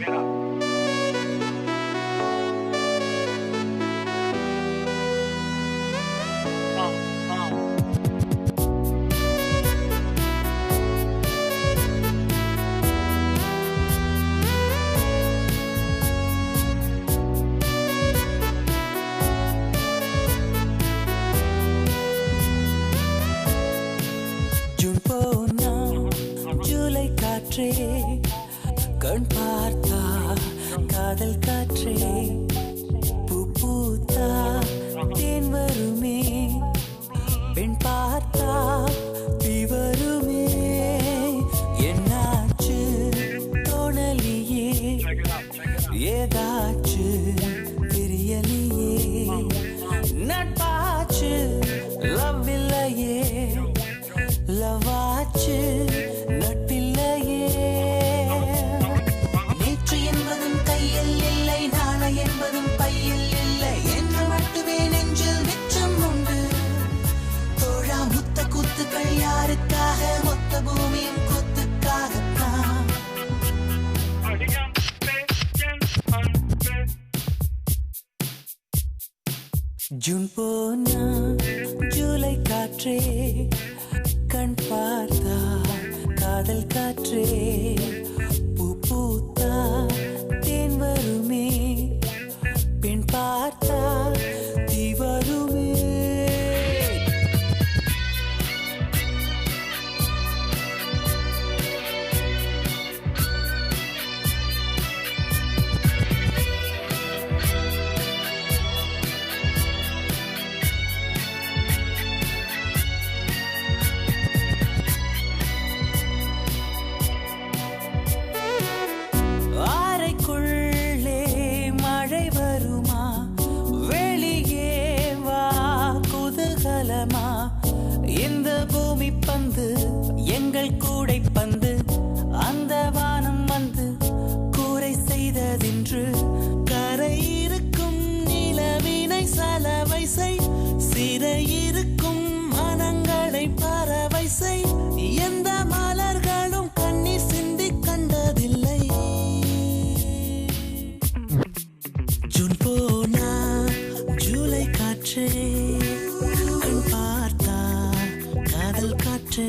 Bring it up. June கண் பார்த்தா காதல் காற்றே பூ பூத்தா தேன் வருமே. பெண் பார்த்தா தீ வருமே. என்னாச்சு தோணலியே. ஏதாச்சு ஜூன் போனா ஜூலை காற்றே கண் பார்த்தா காதல் காற்றே. காற்றே கண் பார்த்தா காதல் காற்றே.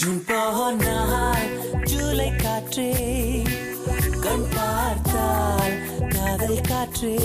ஜூன் போனால் ஜூலை காற்றே கண் பார்த்தால் காதல் காற்றே.